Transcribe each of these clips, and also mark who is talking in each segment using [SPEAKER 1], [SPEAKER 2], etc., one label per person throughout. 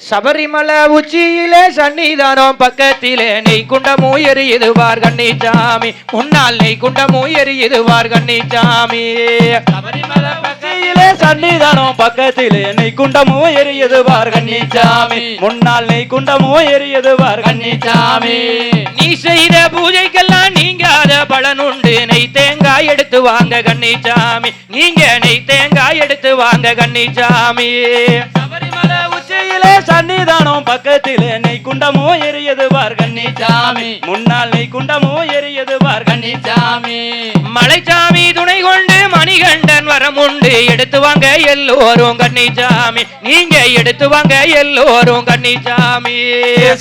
[SPEAKER 1] சபரிமலை உச்சியிலே சன்னிதானம் பக்கத்திலே நெய் குண்டமும் எரியுதுவார் கண்ணிச்சாமி முன்னால் நெய் குண்டமும் எரியுதுவார் கண்ணிச்சாமி
[SPEAKER 2] சபரிமலை பக்கையிலே சன்னிதானம் பக்கத்திலே நெய் குண்டமும் எரியது கண்ணிச்சாமி முன்னால் நெய் குண்டமும் எரியது கண்ணிச்சாமி
[SPEAKER 1] நீ செய்த பூஜைக்கெல்லாம் நீங்காத பலனுண்டு நெய் தேங்காய் எடுத்து வாங்க கண்ணிச்சாமி நீங்க நெய் தேங்காய் எடுத்து வாங்க
[SPEAKER 2] கண்ணிச்சாமி சன்னிதானம் பக்கத்திலே நெய் குண்டமோ எரியது பார் கன்னிச்சாமி. முன்னால் நெய் குண்டமோ எரியது பார் கன்னிச்சாமி.
[SPEAKER 1] மலைச்சாமி துணை கொண்டு மணிகண்டன் வரமுண்டு எடுத்து வாங்க எல்லோரும் கன்னிச்சாமி. நீங்க எடுத்து வாங்க எல்லோரும் கன்னிச்சாமி.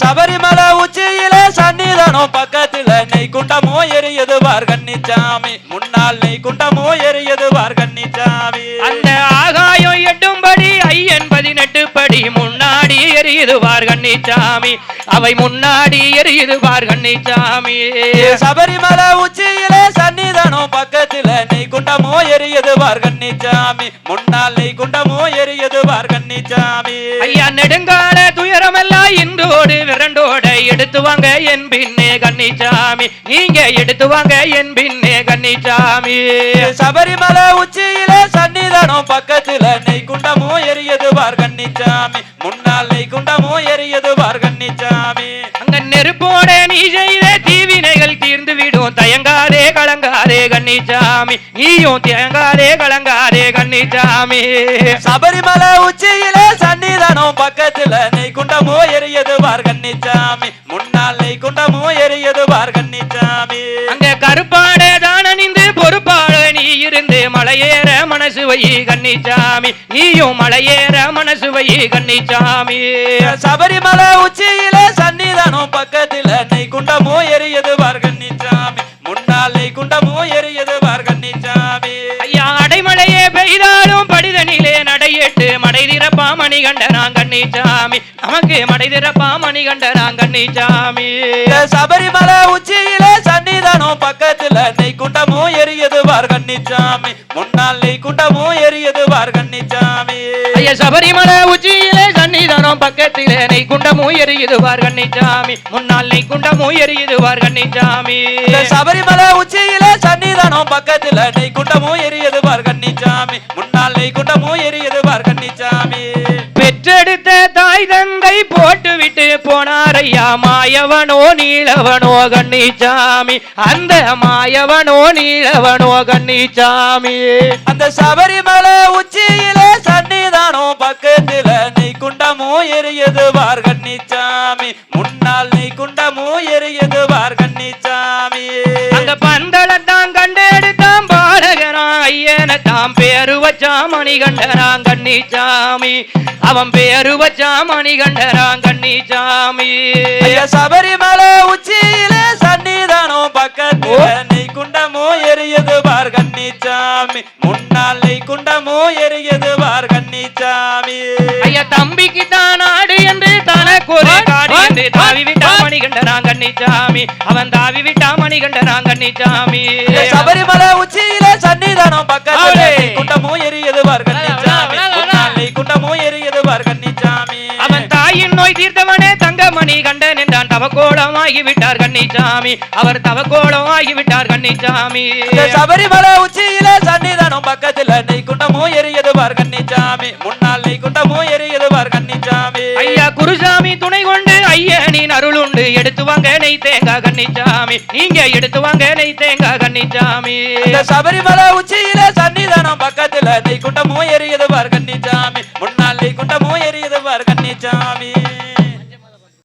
[SPEAKER 2] சபரிமலை உச்சியில சன்னிதானம் பக்கத்தில நெய் குண்டமோ எரியது பார் கன்னிச்சாமி. முன்னால் நெய் குண்டமோ எரியது
[SPEAKER 1] முன்னாடி எரியுது வார் கன்னிச்சாமி. அவை முன்னாடி எரியுது வார் கன்னிச்சாமி
[SPEAKER 2] சபரிமலை உச்சியிலே சன்னிதானம் பக்கத்தில நெய் குண்டமோ எரியது பார் கன்னிச்சாமி. முன்னால் நெய் குண்டமோ எரியது பார் கன்னிச்சாமி.
[SPEAKER 1] ஐயா நெடுங்கால துயரமெல்லாம் இன்றோடு விரண்டோட எடுத்து வாங்க என் பின்னே கன்னிச்சாமி. நீங்க எடுத்து வாங்க என் பின்னே கன்னிச்சாமி.
[SPEAKER 2] சபரிமலை உச்சியிலே சன்னிதானம் பக்கத்தில நெய் குண்டமோ எரியது பார் கன்னிச்சாமி. முன்னால் நெய் குண்டமோ எரியது பார் கன்னிச்சாமி
[SPEAKER 1] அங்க நெருப்போட நீ செய்த தீவினைகள் தீர்ந்து விடும். தயங்காதே கலங்காதே கன்னிச்சாமி நீயும் தயங்காதே கலங்காதே கன்னிச்சாமி
[SPEAKER 2] சபரிமலை உச்சியிலே சன்னிதானம் பக்கத்தில நெய் குண்டமோ எரியது பார் கன்னிச்சாமி முன்னால் நெய் குண்டமோ எரியது பார் கன்னிச்சாமி
[SPEAKER 1] அங்க கருப்பாட தான நின்று பொறுப்பாட நீ இருந்து மலையேற மனசு வை கன்னிச்சாமி நீயும் மலையேற மனசு கண்ணி சாமி
[SPEAKER 2] சபரிமலை உச்சியில சன்னிதானம் பக்கத்தில
[SPEAKER 1] நடையெட்டு மடை திறப்பா மணிகண்டனாங் கன்னிச்சாமி. நமக்கு மடை திறப்பா மணிகண்டனாங் கன்னிச்சாமி.
[SPEAKER 2] சபரிமலை உச்சியிலே சன்னிதானம் பக்கத்தில நெய் குண்டமோ எரியது பார் கன்னிச்சாமி. முன்னால் நெய் குண்டமோ எரியது பார் கன்னிச்சாமி.
[SPEAKER 1] ஐயா சபரிமலை உச்சியிலே சன்னிதானம் பக்கத்திலே நெய் குண்டமும் எரியுது வார் கன்னிச்சாமி. முன்னால் நெய் குண்டமும் எரியுது வார் கன்னிச்சாமி.
[SPEAKER 2] சபரிமலை உச்சியிலே சன்னிதானம் பக்கத்தில நெய் குண்டமோ எரியது பார் கன்னிச்சாமி. முன்னால் நெய் குண்டமோ எரியது பார் கன்னிச்சாமி.
[SPEAKER 1] பெற்றெடுத்த தாய் தந்தை போட்டு விட்டு போனார் ஐயா மாயவனோ நீலவனோ கன்னிச்சாமி. அந்த மாயவனோ நீலவனோ கன்னிச்சாமி.
[SPEAKER 2] அந்த சபரிமலை உச்சியிலே சன்னிதானம் பக்கத்தில நெய் குண்டமோ எரியது பார் கன்னிச்சாமி. முன்னால் நெய் குண்டமோ எரியது பேரு
[SPEAKER 1] வச்சான் மணிகண்டனாம் கன்னிச்சாமி அவன் பேரு வச்சான் மணிகண்டனாம் கன்னிச்சாமி
[SPEAKER 2] ஐயா சபரிமலை உச்சியிலே சன்னிதானம் பக்கத்தில நெய் குண்டமோ எரியது பார் கன்னிச்சாமி முன்னால் நெய் குண்டமோ எரியது பார் கன்னிச்சாமி
[SPEAKER 1] ஐயா தம்பிக்கு தான் நாடு என்று தனக்கு ஒரு காடு என்று தாவி விட்டா மணிகண்டனாம் கன்னிச்சாமி அவன் தாவி விட்டா மணிகண்டனாம் கன்னிச்சாமி
[SPEAKER 2] ஐயா சபரிமலை உச்சியிலே சன்னிதானம் பக்கத்தில
[SPEAKER 1] அவளே.
[SPEAKER 2] நெய் குண்டமோ எரியது பார் கன்னிச்சாமி முன்னால் நெய் குண்டமோ எரியது
[SPEAKER 1] அவன் தாயின் நோய் தீர்த்தவனே தங்கமணி கண்டன் என்றான். தவக்கோலம் ஆகிவிட்டார் கன்னிச்சாமி அவர் தவக்கோலம் ஆகிவிட்டார் கன்னிச்சாமி
[SPEAKER 2] சபரிமலை உச்சியிலே சன்னிதானம் பக்கத்துல நெய் குண்டமோ எரியது பார் கன்னிச்சாமி முன்னால் நெய் குண்டமோ எரியது பார்
[SPEAKER 1] குருசாமி துணை கொண்டு ஐயனின் அருள் உண்டு எடுத்து வாங்க நெய் தேங்காய் கன்னிச்சாமி நீங்க எடுத்து வாங்க நெய் தேங்காய்
[SPEAKER 2] சபரிமலை உச்சியில சன்னிதானம் பக்கத்துல நெய் குண்டமும் எரியது பார் கண்ணிச்சாமி. முன்னால் நெய் குண்டமும் எரியது பார் கண்ணிச்சாமி.